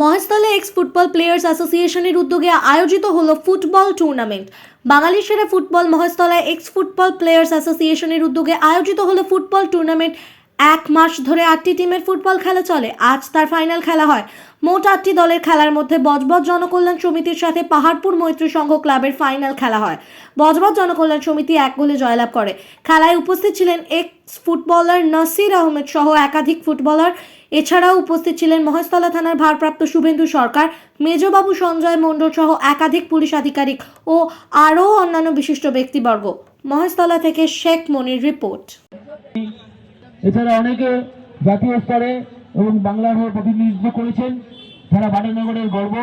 Maheshtala ex football players অ্যাসোসিয়েশনের উদ্যোগে আয়োজিত হল ফুটবল টুর্নামেন্ট বাঙালি সেরা football Maheshtala ex football players অ্যাসোসিয়েশনের উদ্যোগে আয়োজিত হল ফুটবল টুর্নামেন্ট এক মাস ধরে আটটি টিমের ফুটবল খেলা চলে। আজ তার ফাইনাল খেলা হয়। মোট আটটি দলের খেলার মধ্যে বজবজ জনকল্যাণ সমিতির সাথে পাহাড়পুর মৈত্রী সংঘ ক্লাবের ফাইনাল খেলা হয়। বজবজ জনকল্যাণ সমিতি এক গোলে জয়লাভ করে। খেলায় উপস্থিত ছিলেন এক্স ফুটবলার নাসির আহমেদ সহ একাধিক ফুটবলার এছাড়াও উপস্থিত ছিলেন মহেশতলা থানার ভারপ্রাপ্ত শুভেন্দু সরকার, মেজবাবু সঞ্জয় মণ্ডল সহ একাধিক পুলিশ আধিকারিক ও আরও অন্যান্য বিশিষ্ট ব্যক্তিবর্গ। মহেশতলা থেকে শেখ মনির রিপোর্ট। এছাড়া অনেকে জাতীয় স্তরে এবং বাংলার হয়ে প্রতিনিধিত্ব করেছেন। যারা বাটানগরের গর্ব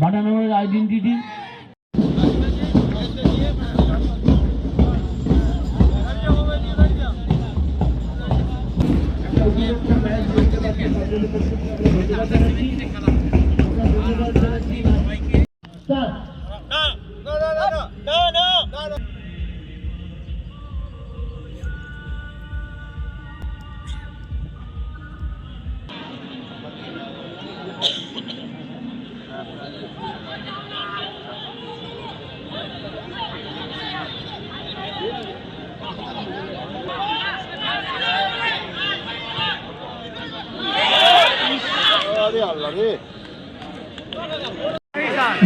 বাটানগরের identity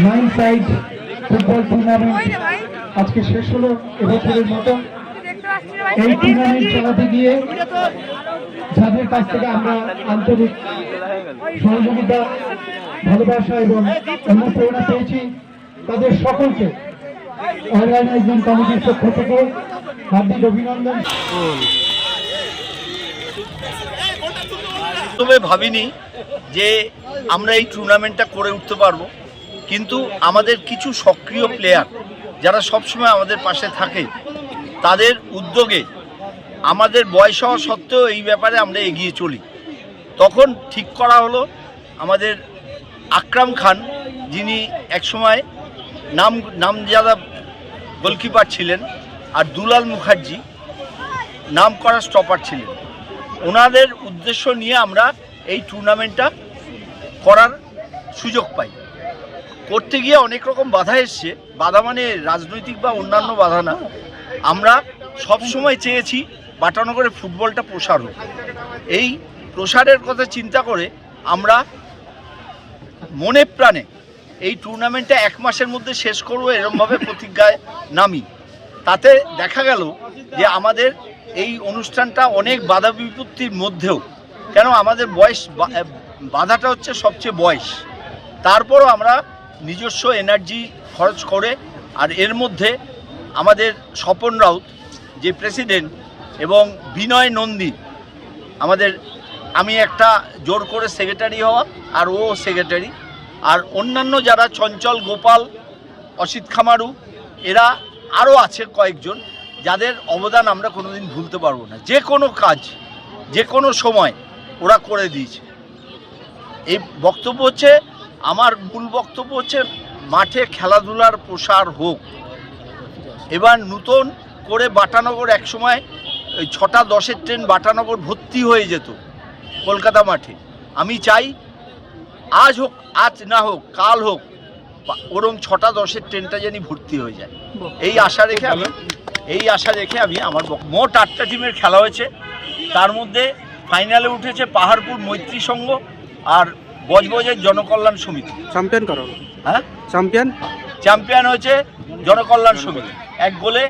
nine side football tournament আজকে শেষ হলো এবছরের মতো। এই টুর্নামেন্ট চালাতে গিয়ে যাদের কাছ থেকে আমরা আন্তরিক সহযোগিতা ভালোবাসা এবং অনুপ্রেরণা পেয়েছি তাদের সকলকে অর্গানাইজিং কমিটির পক্ষ থেকে হার্দিক অভিনন্দন। প্রথমে ভাবিনি যে আমরা এই টুর্নামেন্টটা করে উঠতে পারব। কিন্তু আমাদের কিছু সক্রিয় প্লেয়ার যারা সবসময় আমাদের পাশে থাকে, তাদের উদ্যোগে আমাদের বয়স হওয়া সত্ত্বেও এই ব্যাপারে আমরা এগিয়ে চলি। তখন ঠিক করা হলো আমাদের আকরাম খান, যিনি একসময় নাম, নামজাদা গোলকিপার ছিলেন, আর দুলাল মুখার্জি নাম করা স্টপার ছিলেন। ওনাদের উদ্দেশ্য নিয়ে আমরা এই টুর্নামেন্টটা করার সুযোগ পাই। করতে গিয়ে অনেক রকম বাধা এসছে। বাধা মানে রাজনৈতিক বা অন্যান্য বাধা না। আমরা সব সময় চেয়েছি বাটানগরে ফুটবলটা প্রসার হোক এই প্রসারের কথা চিন্তা করে আমরা মনে প্রাণে এই টুর্নামেন্টটা এক মাসের মধ্যে শেষ করব, এরমভাবে প্রতিজ্ঞায় নামি। তাতে দেখা গেল যে আমাদের এই অনুষ্ঠানটা অনেক বাধা বিপত্তির মধ্যেও। কেন আমাদের বয়স বাধাটা হচ্ছে সবচেয়ে বয়স। তারপরও আমরা নিজস্ব এনার্জি খরচ করে আর এর মধ্যে আমাদের স্বপন রাউত, যে প্রেসিডেন্ট এবং বিনয় নন্দী, আমাদের আমি একটা জোর করে সেক্রেটারি হওয়া আর ও সেক্রেটারি আর অন্যান্য যারা চঞ্চল গোপাল, অসিত খামারু, এরা আরও আছে কয়েকজন যাদের অবদান আমরা কোনোদিন ভুলতে পারব না। যে কোনো কাজ, যে কোনো সময় ওরা করে দিয়েছে। এই বক্তব্য হচ্ছে, আমার মূল বক্তব্য হচ্ছে, মাঠে খেলাধুলার প্রসার হোক। এবার নূতন করে বাটানগর একসময় ওই ছটা দশের ট্রেন বাটানগর ভর্তি হয়ে যেত কলকাতা মাঠে। আমি চাই, আজ হোক, আজ না হোক, কাল হোক ওরম ছটা দশের ট্রেনটা যেন ভর্তি হয়ে যায়। এই আশা রেখে আমি এই আশা রেখে আমি আমার মোট আটটা টিমের খেলা হয়েছে। তার মধ্যে ফাইনালে উঠেছে পাহাড়পুর মৈত্রী সংঘ আর বজবজের জনকল্যাণ সমিতি। চ্যাম্পিয়ন করো। হ্যাঁ? চ্যাম্পিয়ন চ্যাম্পিয়ন হয়েছে জনকল্যাণ সমিতি। এক গোলে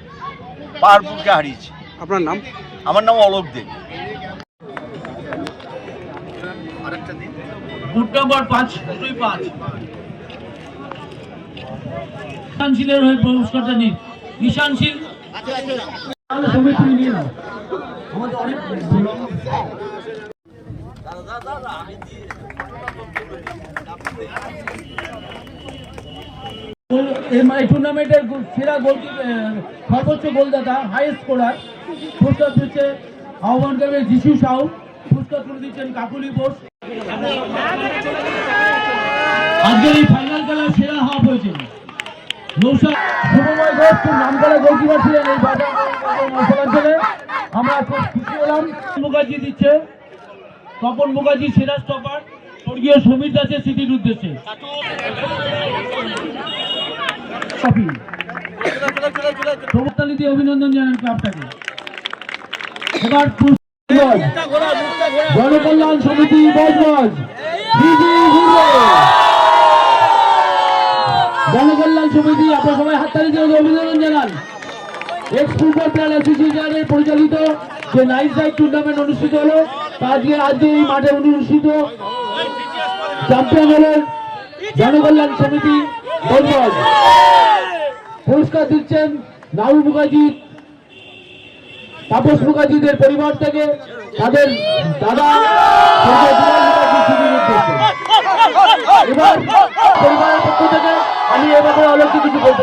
পাহাড়পুরকে হারিয়েছে। আপনার নাম? আমার নাম অলোক দেব বুট নম্বর পাঁচ দুই পাঁচ। ঈশানশীলের হয়ে টুর্নামেন্টের সেরা গোল সর্বোচ্চ গোলদাতা হাই স্কোরার পুরস্কার দিচ্ছে আহ্বান করবে যিশু সাউ পুরস্কার তুলে দিচ্ছেন কাকুলি বোস। আজকের এই ফাইনাল খেলার সেরা হাফ হয়েছে। শুভময় ঘোষ খুব নাম গোলকিপার ছিলেন এই মশলাঞ্চলে আমরা খুব খুশি হলাম। মুখার্জি দিচ্ছে। তপন মুখার্জি সেরা স্টপার স্বর্গীয় সমীর দাসের স্মৃতির উদ্দেশ্যে অভিনন্দন জানান ক্লাবটাকে। এবার জনকল্যাণ সমিতি বজবজ। সমিতি আপনার সবাই হাততালি দিয়ে অভিনন্দন জানান। এক্স ফুটবল প্লেয়ার অ্যাসোসিয়েশনের পরিচালিত যে নাইট সাইড টুর্নামেন্ট অনুষ্ঠিত হলো, তা আজকে আজকে এই মাঠে অনুষ্ঠিত চ্যাম্পিয়ন হলেন জনকল্যাণ সমিতি ধন্যবাদ পুরস্কার দিচ্ছেন নাহুল মুখার্জি তাপস মুখার্জিদের পরিবার থেকে তাদের দাদা। এবার পরিবারের পক্ষ থেকে আমি এ ব্যাপারে আলোচ্য কিছু বলতে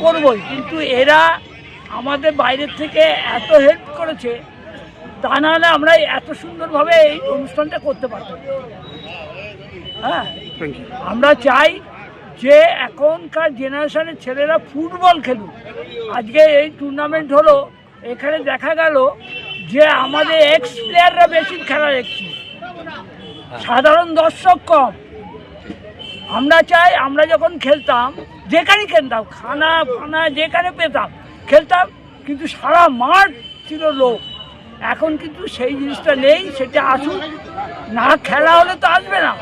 করবই কিন্তু এরা আমাদের বাইরের থেকে এত হেল্প করেছে তা নাহলে আমরা এত সুন্দরভাবে এই অনুষ্ঠানটা করতে পারতাম। হ্যাঁ? আমরা চাই যে এখনকার জেনারেশনের ছেলেরা ফুটবল খেলুক। আজকে এই টুর্নামেন্ট হলো এখানে দেখা গেল যে আমাদের এক্স প্লেয়াররা বেশি খেলা দেখছি। সাধারণ দর্শক কম। আমরা চাই আমরা যখন খেলতাম যেখানেই খেলতাম খানা ফানা যেখানে পেতাম খেলতাম কিন্তু সারা মাঠ ছিল লোক এখন কিন্তু সেই জিনিসটা নেই সেটা আসুক না খেলা হলে তো আসবে না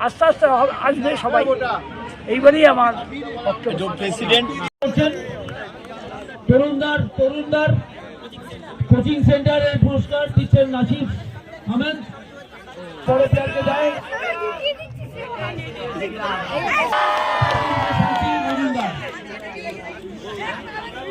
আস্তে আস্তে হবে- আসবে সবাই এইবারই আমার প্রেসিডেন্ট তরুণদার তরুণদার কোচিং সেন্টারের পুরস্কার দিচ্ছেন নাসিফ আহমেদ বড় প্লেয়ারকে দেয়